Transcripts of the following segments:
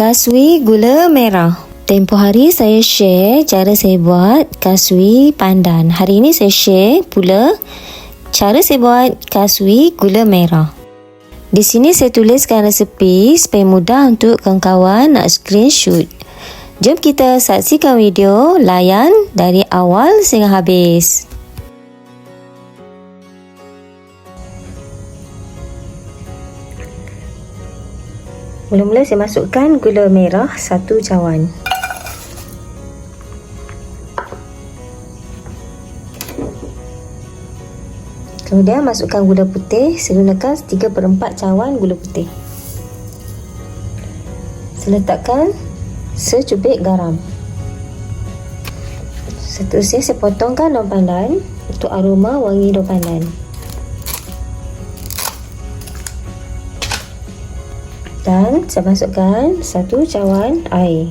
Kasui gula merah. Tempoh hari saya share cara saya buat kasui pandan. Hari ini saya share pula cara saya buat kasui gula merah. Di sini saya tuliskan resepi supaya mudah untuk kawan-kawan nak screenshot. Jom kita saksikan video layan dari awal sehingga habis. Mula-mula saya masukkan gula merah satu cawan. Kemudian masukkan gula putih, saya gunakan 3 per 4 cawan gula putih. Saya letakkan secubit garam. Seterusnya saya potongkan daun pandan untuk aroma wangi daun pandan. Saya masukkan satu cawan air.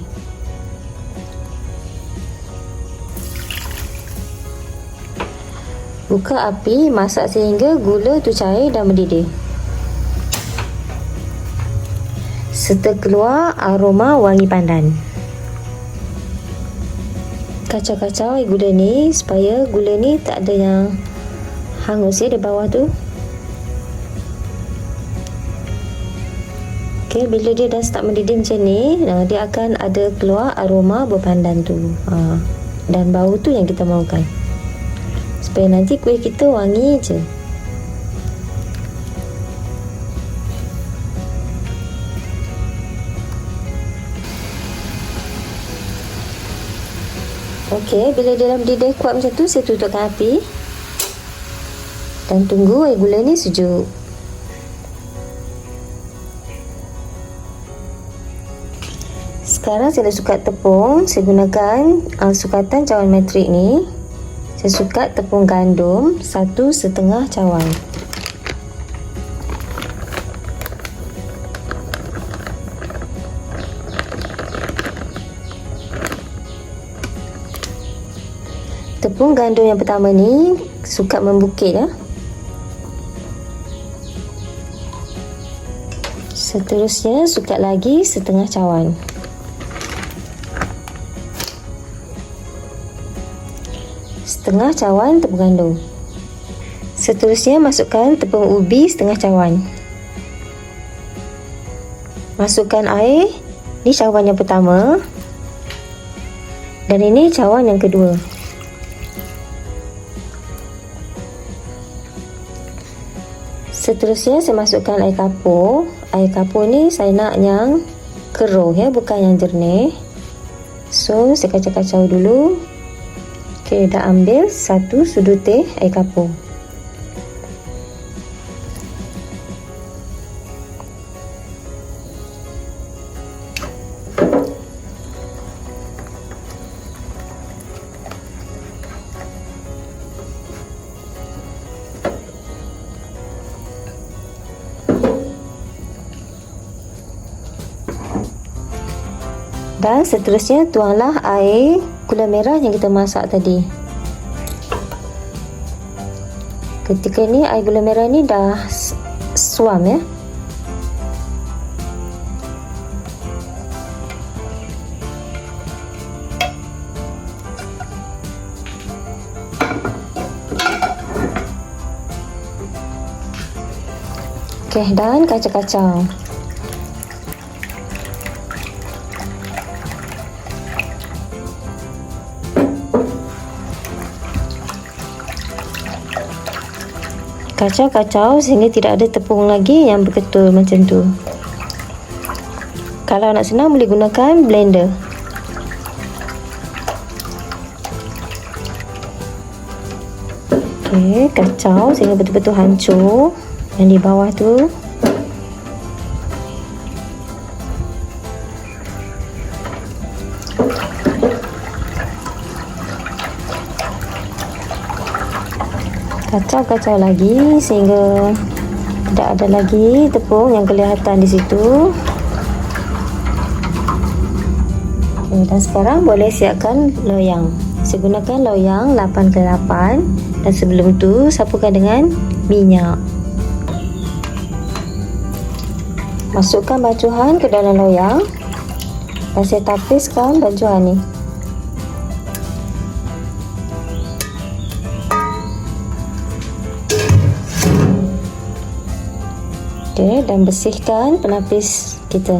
Buka api masak sehingga gula tu cair dan mendidih. Serta keluar aroma wangi pandan. Kacau-kacau air gula ni supaya gula ni tak ada yang hangus ya di bawah tu Okey, bila dia dah start mendidih macam ni, nah, dia akan ada keluar aroma berpandan tu. Ha. Dan bau tu yang kita mahukan. Supaya nanti kuih kita wangi je. Okey, bila dia dah mendidih kuat macam tu, saya tutupkan api. Dan tunggu air gula ni sejuk. Sekarang saya dah sukat tepung. Saya gunakan uh, sukatan cawan metrik ni. Saya sukat tepung gandum Satu setengah cawan. Tepung gandum yang pertama ni Sukat membukit ya. Seterusnya sukat lagi setengah cawan setengah cawan tepung gandum. Seterusnya masukkan tepung ubi setengah cawan. Masukkan air. Ini cawan yang pertama. Dan ini cawan yang kedua. Seterusnya saya masukkan air kapur. Air kapur ni saya nak yang keruh ya, bukan yang jernih. So, saya kacau-kacau dulu Okey, dah ambil satu sudut teh air kapur. Dan seterusnya tuanglah air gula merah yang kita masak tadi ketika ni air gula merah ni dah suam ya Okey dan kacau-kacau. Kacau-kacau sehingga tidak ada tepung lagi yang berketul macam tu. Kalau nak senang boleh gunakan blender. Ok kacau sehingga betul-betul hancur. Yang di bawah tu kacau-kacau lagi sehingga tidak ada lagi tepung yang kelihatan di situ. Okay, dan sekarang boleh siapkan loyang. Saya gunakan loyang 8 ke 8 dan sebelum tu sapukan dengan minyak. Masukkan bacuhan ke dalam loyang. Dan saya tapiskan bancuan ni. Okay, dan bersihkan penapis kita.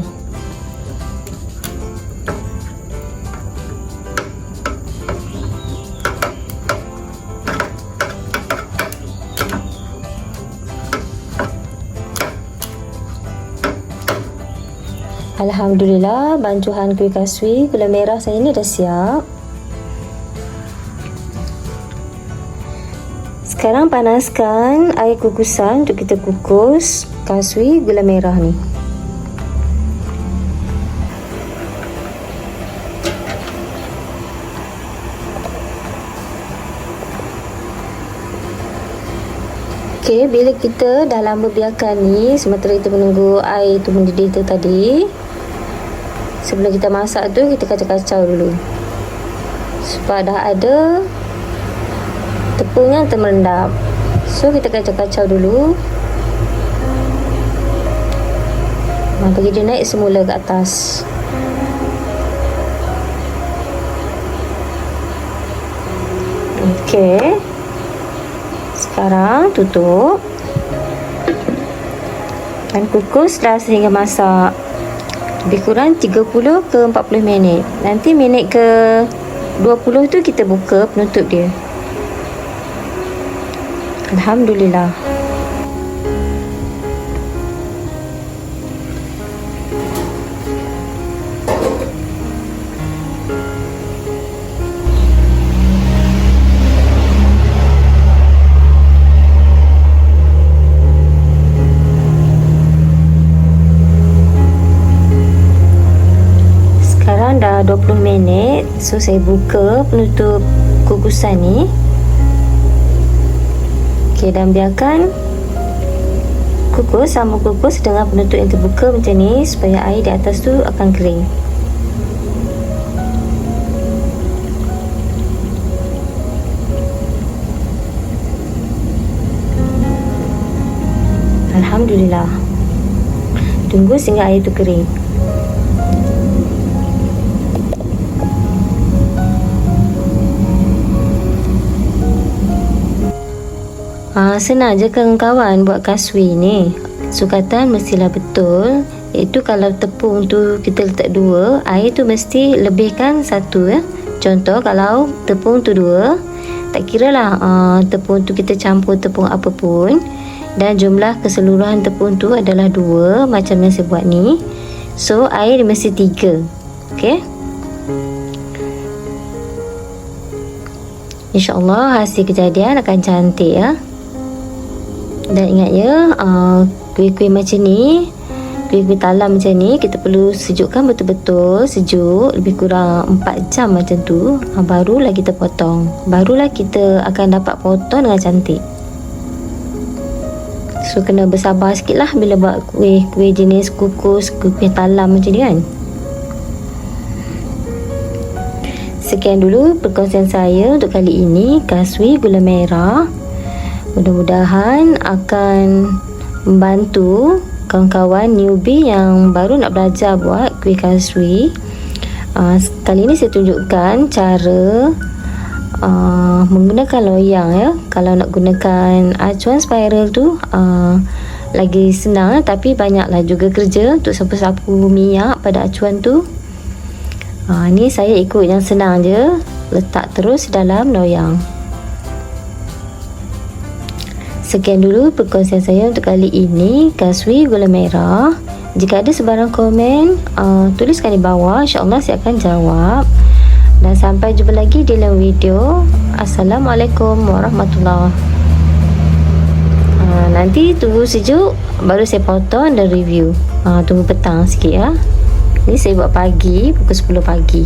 Alhamdulillah, bancuhan kuih kaswi gula merah saya ni dah siap. Sekarang panaskan air kukusan untuk kita kukus kaswi gula merah ni. Okey, bila kita dah lama biarkan ni, sementara kita menunggu air tu mendidih tu tadi, sebelum kita masak tu kita kacau-kacau dulu supaya dah ada yang termerendap so kita kacau-kacau dulu. Ha, bagi dia naik semula ke atas. Ok sekarang tutup. Dan kukus dah sehingga masak. Lebih kurang 30 ke 40 minit. Nanti minit ke 20 tu kita buka penutup dia Alhamdulillah. Dah 20 minit so saya buka penutup kukusan ni ok dan biarkan kukus sama kukus dengan penutup yang terbuka macam ni supaya air di atas tu akan kering. Alhamdulillah. Tunggu sehingga air tu kering Ha, senang je kawan-kawan buat kaswi ni. Sukatan mestilah betul. Iaitu kalau tepung tu kita letak dua, air tu mesti lebihkan satu ya. Contoh kalau tepung tu dua, tak kira lah uh, tepung tu kita campur tepung apa pun dan jumlah keseluruhan tepung tu adalah dua macam yang saya buat ni. So air mesti tiga. Okay. InsyaAllah hasil kejadian akan cantik ya. Dan ingat ya uh, Kuih-kuih macam ni Kuih-kuih talam macam ni Kita perlu sejukkan betul-betul Sejuk Lebih kurang 4 jam macam tu uh, Barulah kita potong. Barulah kita akan dapat potong dengan cantik. So kena bersabar sikit lah Bila buat kuih-kuih jenis kukus Kuih-kuih talam macam ni kan. Sekian dulu perkongsian saya untuk kali ini. Kaswi gula merah Mudah-mudahan akan membantu kawan-kawan newbie yang baru nak belajar buat kuih kaswi. Uh, kali ini saya tunjukkan cara uh, menggunakan loyang ya. Kalau nak gunakan acuan spiral tu uh, lagi senang tapi banyaklah juga kerja untuk sapu-sapu minyak pada acuan tu. Uh, ni saya ikut yang senang je. Letak terus dalam loyang. Sekian dulu perkongsian saya untuk kali ini. Kaswi gula merah. Jika ada sebarang komen uh, Tuliskan di bawah. InsyaAllah saya akan jawab. Dan sampai jumpa lagi di dalam video. Assalamualaikum warahmatullahi uh, Nanti tunggu sejuk Baru saya potong dan review. Uh, Tunggu petang sikit ya. Ini saya buat pagi Pukul 10 pagi